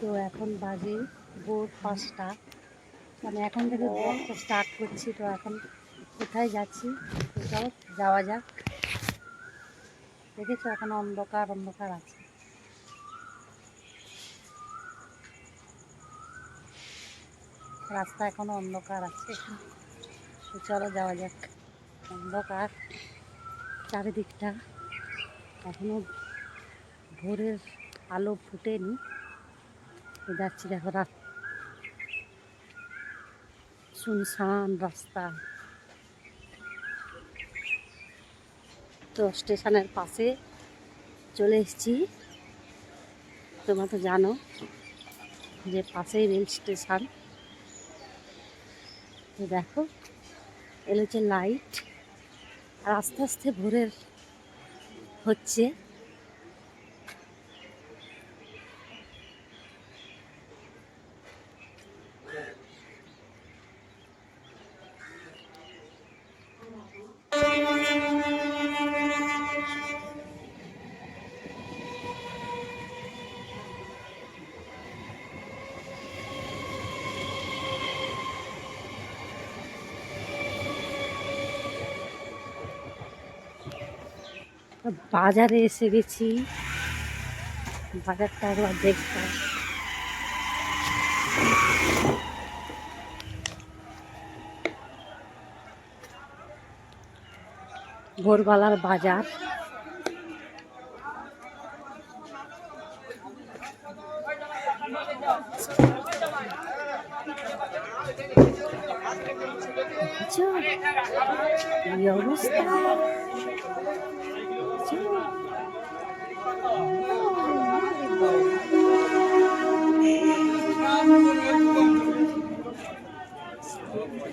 তো এখন বাজে ভোর পাঁচটা। মানে এখন থেকে স্টার্ট করছি, তো এখন কোথায় যাচ্ছি চলো যাওয়া যাক। দেখেছ এখন অন্ধকার অন্ধকার আছে। রাস্তা এখনও অন্ধকার আছে। চলো যাওয়া যাক। অন্ধকার চারিদিকটা। এখনও ভোরের আলো ফুটেনি। যাচ্ছি, দেখো রাত। শুনশান রাস্তা। তো স্টেশনের পাশে চলে এসেছি। তোমরা তো জানো যে পাশেই রেল স্টেশন। তো দেখো, এলো হচ্ছে লাইট, আর আস্তে আস্তে ভোরের হচ্ছে। বাজারে এসে গেছি। বাজারটা একবার দেখতে ভোরবেলার বাজার? অবস্থা?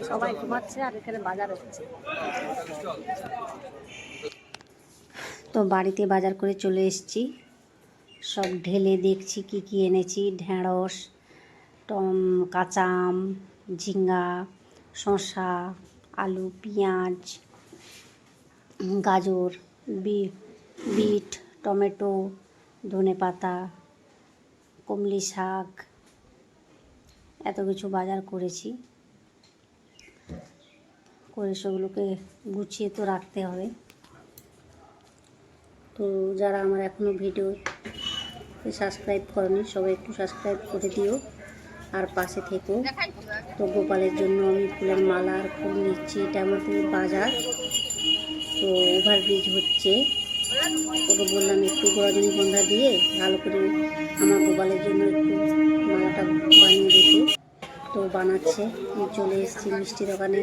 সবাই ঘুমাচ্ছে আর এখানে বাজার হচ্ছে। তো বাড়িতে বাজার করে চলে এসেছি। সব ঢেলে দেখছি কি কি এনেছি, ঢেঁড়স, টম, কাঁচা আম, ঝিঙ্গা, শসা, আলু, পেঁয়াজ, গাজর, বি- বিট টমেটো, ধনে পাতা, কমলি শাক, এত কিছু বাজার করেছি। করে সেগুলোকে গুছিয়ে তো রাখতে হবে। তো যারা আমার এখনও ভিডিও সাবস্ক্রাইব করেনি, সবাই একটু সাবস্ক্রাইব করে দিও। আর পাশে থেকো। তো গোপালের জন্য আমি ফুলের মালা আর ফুল নিচ্ছি। এটা আমাদের বাজার। তো ওভারব্রিজ হচ্ছে। ওকে বললাম একটু রজনীগন্ধা দিয়ে ভালো করে আমার গোপালের জন্য একটু মালাটা বানিয়ে দিতে তো বানাচ্ছে। চলে এসেছি মিষ্টি দোকানে।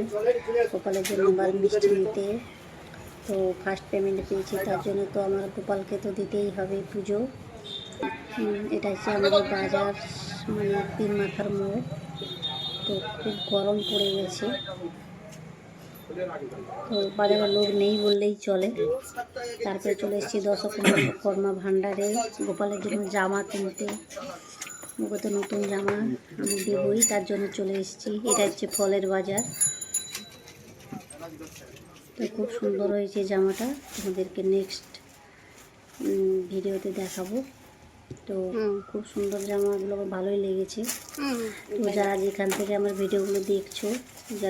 গোপালের জন্য মিষ্টি নিতে। তো ফার্স্ট পেমেন্ট পেয়েছি, তার জন্য তো আমার গোপালকে তো দিতেই হবে পুজো। এটা হচ্ছে আমাদের বাজার মানে তিন মাথার মোড়। তো খুব গরম পড়ে গেছে। তো বাজারে লোক নেই বললেই চলে। তারপরে চলে এসেছি দশক কর্মা ভাণ্ডারে। গোপালের জন্য জামা কিনতে। তো নতুন জামা আমি দেবই তার জন্য চলে এসেছি। এটা হচ্ছে ফলের বাজার। তো খুব সুন্দর হয়েছে জামাটা। তোমাদেরকে নেক্সট ভিডিওতে দেখাবো। তো খুব সুন্দর জামাগুলো আমার ভালোই লেগেছে। তো যারা যেখান থেকে আমার ভিডিওগুলো দেখছ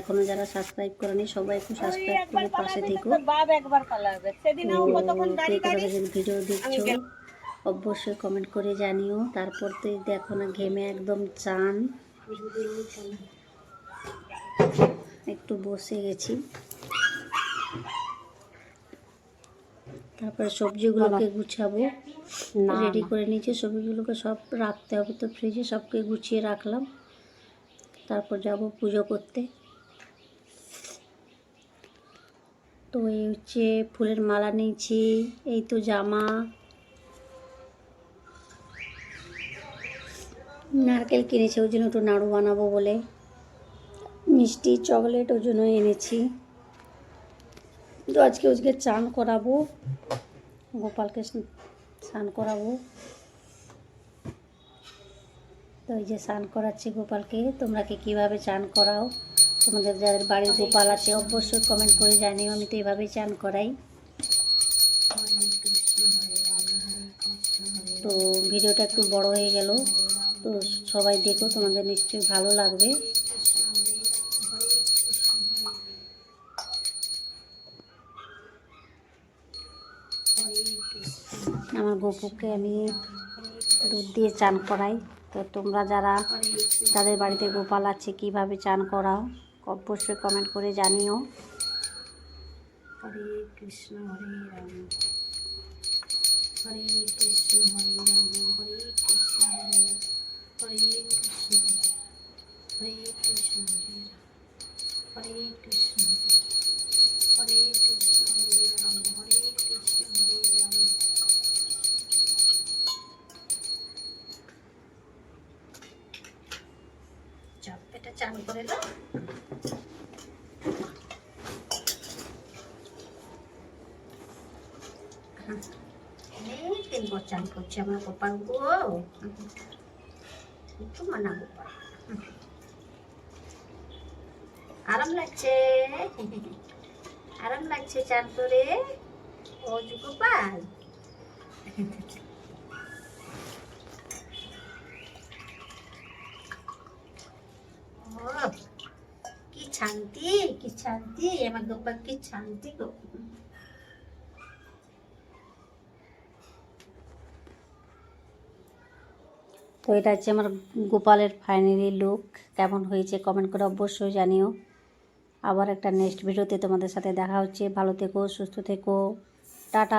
এখনও যারা সাবস্ক্রাইব করেনি সবাই একটু সাবস্ক্রাইব করে পাশে থেকো। ভিডিও দেখছ অবশ্যই কমেন্ট করে জানিও। তারপর তো দেখো না ঘেমে একদম চান। একটু বসে গেছি। তারপরে সবজিগুলোকে গুছাবো রেডি করে নিয়েছি। সবজিগুলোকে সব রাখতে হবে তো ফ্রিজে সবকে গুছিয়ে রাখলাম। তারপর যাব পুজো করতে। তো এই হচ্ছে ফুলের মালা নিয়েছি এই তো জামা। নারকেল কিনেছি ওই জন্য একটু নাড়ু বানাবো বলে। মিষ্টি চকলেট ওই জন্য এনেছি। তো আজকে আজকে চান করাবো, গোপালকে স্ন- স্নান করাবো। তো এই যে স্নান করাচ্ছি গোপালকে, তোমরা কি কীভাবে চান করাও? তোমাদের যাদের বাড়ির গোপাল আছে, অবশ্যই কমেন্ট করে জানিও, আমি তো এভাবেই চান করাই। তো ভিডিওটা একটু বড় হয়ে গেল, তো সবাই দেখো, তোমাদের নিশ্চয়ই ভালো লাগবে। আমার গপুকে আমি দুধ দিয়ে চান করাই। তো তোমরা যারা যাদের বাড়িতে গোপাল আছে, কীভাবে চান করাও, অবশ্যই কমেন্ট করে জানিও। হরে কৃষ্ণ, হরে রাম। এটা চান করে দাও অনেকদিন পর চান করছে আমার গোপাল গো একটু মানা গোপাল আরাম লাগছে আরাম লাগছে চান করে ও যে গোপাল ও কি শান্তি কি শান্তি, আমার গোপাল কি শান্তি গো। তো এটা হচ্ছে আমার গোপালের ফাইনালি লুক কেমন হয়েছে কমেন্ট করে অবশ্যই জানিও। আবার একটা নেক্সট ভিডিওতে তোমাদের সাথে দেখা হচ্ছে। ভালো থেকো, সুস্থ থেকো। টাটা।